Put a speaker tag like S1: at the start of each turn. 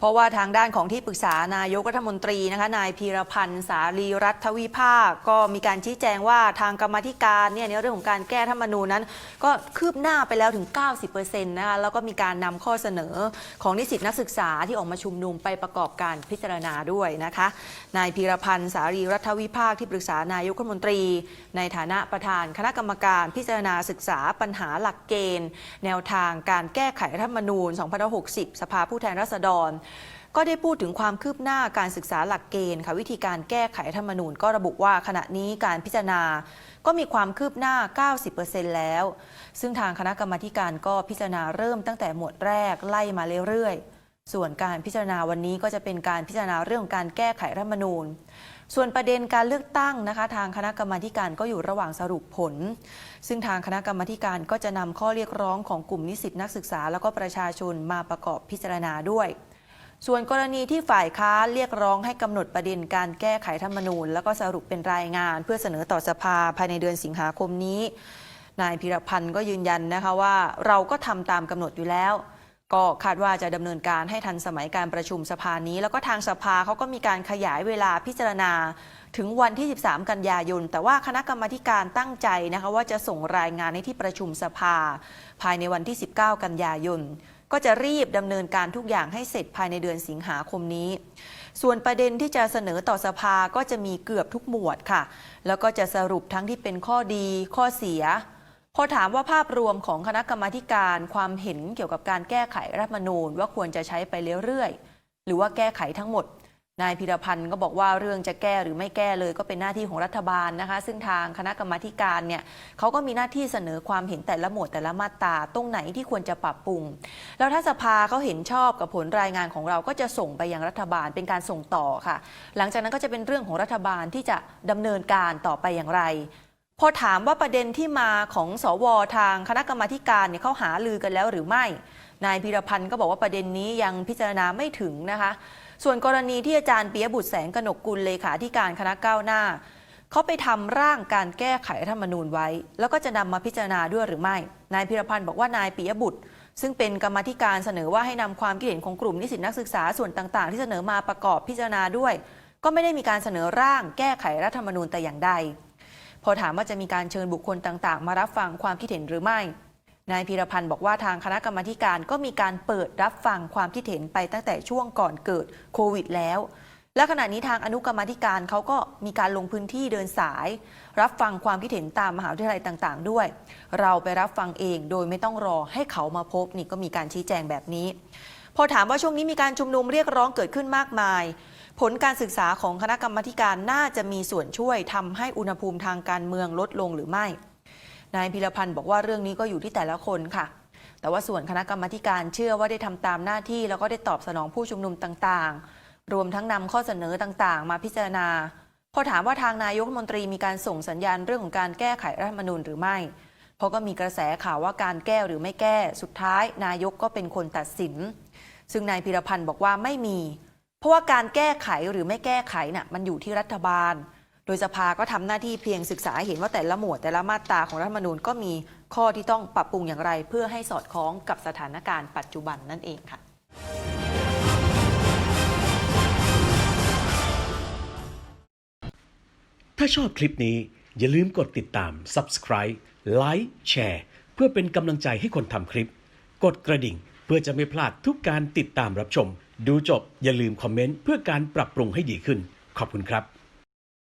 S1: เพราะว่าทางด้านของที่ปรึกษานายกรัฐมนตรีนะคะนายพีรพันธ์สารีรัฐวิภาคก็มีการชี้แจงว่าทางกรรมธิการเนี่ยในเรื่องของการแก้ธรรมนูญนั้น ก็คืบหน้าไปแล้วถึง 90%นะคะแล้วก็มีการนำข้อเสนอของนิสิตนักศึกษาที่ออกมาชุมนุมไปประกอบการพิจารณาด้วยนะคะนายพีรพันธ์สารีรัฐวิภาคที่ปรึกษานายกรัฐมนตรี ในฐานะประธานคณะกรรมการพิจารณาศึกษาปัญหาหลักเกณฑ์ แนวทางการแก้ไขรัฐธรรมนูญ 2560 สภาผู้แทนราษฎรก็ได้พูดถึงความคืบหน้าการศึกษาหลักเกณฑ์ค่ะวิธีการแก้ไขธรรมนูญก็ระบุว่าขณะนี้การพิจารณาก็มีความคืบหน้า 90%แล้ว ซึ่งทางคณะกรรมาการก็พิจารณาเริ่มตั้งแต่หมวดแรกไล่มาเรื่อยๆ ส่วนการพิจารณาวันนี้ก็จะเป็นการพิจารณาเรื่องการแก้ไขรัฐธรรมนูญ ส่วนประเด็นการเลือกตั้งนะคะ ทางคณะกรรมาการก็อยู่ระหว่างสรุปผล ซึ่งทางคณะกรรมาการก็จะนำข้อเรียกร้องของกลุ่มนิสิตนักศึกษา แล้วก็ประชาชนมาประกอบพิจารณาด้วย ส่วนกรณีที่ฝ่ายค้านเรียกร้องให้กำหนดประเด็นการแก้ไขธรรมนูญ แล้วก็สรุปเป็นรายงานเพื่อเสนอต่อสภาภายในเดือนสิงหาคมนี้ นายพิรพันธ์ก็ยืนยันนะคะว่าเราก็ทำตามกำหนดอยู่แล้ว ก็คาดว่าจะดำเนินการให้ทันสมัยการประชุมสภานี้ แล้วก็ทางสภาเขาก็มีการขยายเวลาพิจารณาถึงวันที่ 13 กันยายน แต่ว่าคณะกรรมการตั้งใจนะคะว่าจะส่งรายงานในที่ประชุมสภา ภายในวันที่ 19 กันยายน ก็จะรีบดำเนินการทุกอย่างให้เสร็จภายในเดือนสิงหาคมนี้ ส่วนประเด็นที่จะเสนอต่อสภาก็จะมีเกือบทุกหมวดค่ะ แล้วก็จะสรุปทั้งที่เป็นข้อดีข้อเสีย พอถามว่าภาพรวมของคณะกรรมาการความเห็นเกี่ยวกับการแก้ไขรัฐมนูญว่าควรจะใช้ไปเรื่อยๆหรือว่าแก้ไขทั้งหมด นายพิรพันธ์ก็บอกว่าเรื่องจะแก้หรือไม่แก้เลยก็เป็นหน้าที่ของรัฐบาลนะคะ ซึ่งทางคณะกรรมาการเนี่ยเขาก็มีหน้าที่เสนอความเห็นแต่ละหมวดแต่ละมาตราตรงไหนที่ควรจะปรับปรุง แล้วถ้าสภาเขาเห็นชอบกับผลรายงานของเราก็จะส่งไปยังรัฐบาลเป็นการส่งต่อค่ะ หลังจากนั้นก็จะเป็นเรื่องของรัฐบาลที่จะดำเนินการต่อไปอย่างไร พอถามว่าประเด็นที่มาของสวทางคณะกรรมาการเนี่ยเขาหาลือกันแล้วหรือไม่ นายพีรพันธ์ก็บอกว่าประเด็นนี้ยังพิจารณาไม่ถึงนะคะ ส่วนกรณีที่อาจารย์ปียบุตรแสงกนกกุลเลขาธิการคณะก้าวหน้าเขาไปทำร่างการแก้ไขรัฐธรรมนูญไว้ แล้วก็จะนำมาพิจารณาด้วยหรือไม่ นายพิรพันธ์บอกว่านายปียบุตร ซึ่งเป็นกรรมธิการเสนอว่าให้นำความคิดเห็นของกลุ่มนิสิตนักศึกษาส่วนต่าง ๆ ที่เสนอมาประกอบพิจารณาด้วย ก็ไม่ได้มีการเสนอร่างแก้ไขรัฐธรรมนูญแต่อย่างใด พอถามว่าจะมีการเชิญบุคคลต่างๆ มารับฟังความคิดเห็นหรือไม่ นายพีรพันธ์บอกว่าทางคณะกรรมการก็มีการเปิดรับฟังความคิดเห็นไปตั้งแต่ช่วงก่อนเกิดโควิดแล้วและขณะนี้ทางอนุกรรมธิการเขาก็มีการลงพื้นที่เดินสาย รับฟังความคิดเห็นตามมหาวิทยาลัยต่าง ๆ ด้วย เราไปรับฟังเองโดยไม่ต้องรอให้เขามาพบนี่ก็มีการชี้แจงแบบนี้ พอถามว่าช่วงนี้มีการชุมนุมเรียกร้องเกิดขึ้นมากมาย ผลการศึกษาของคณะกรรมการน่าจะมีส่วนช่วยทำให้อุณหภูมิทางการเมืองลดลงหรือไม่ นายพิรพันธ์บอกว่าเรื่องนี้ก็อยู่ที่แต่ละคนค่ะ แต่ว่าส่วนคณะกรรมการเชื่อว่าได้ทำตามหน้าที่ แล้วก็ได้ตอบสนองผู้ชุมนุมต่างๆ รวมทั้งนำข้อเสนอต่างๆ มาพิจารณา พอถามว่าทางนายกรัฐมนตรีมีการส่งสัญญาณเรื่องของการแก้ไขรัฐธรรมนูญหรือไม่ เพราะก็มีกระแสข่าวว่าการแก้หรือไม่แก้ สุดท้าย นายกก็เป็นคนตัดสิน ซึ่งนายพิรพันธ์บอกว่าไม่มี เพราะว่าการแก้ไขหรือไม่แก้ไขน่ะมันอยู่ที่รัฐบาล โดยสภาก็ทำหน้าที่เพียงศึกษาเห็นว่าแต่ละหมวดแต่ละมาตราของรัฐธรรมนูญก็มีข้อที่ต้องปรับปรุงอย่างไร เพื่อให้สอดคล้องกับสถานการณ์ปัจจุบันนั่นเองค่ะ
S2: ถ้าชอบคลิปนี้อย่าลืมกดติดตาม subscribe like แชร์เพื่อเป็นกำลังใจให้คนทำคลิป กดกระดิ่งเพื่อจะไม่พลาดทุกการติดตามรับชม ดูจบอย่าลืมคอมเมนต์เพื่อการปรับปรุงให้ดีขึ้น ขอบคุณครับ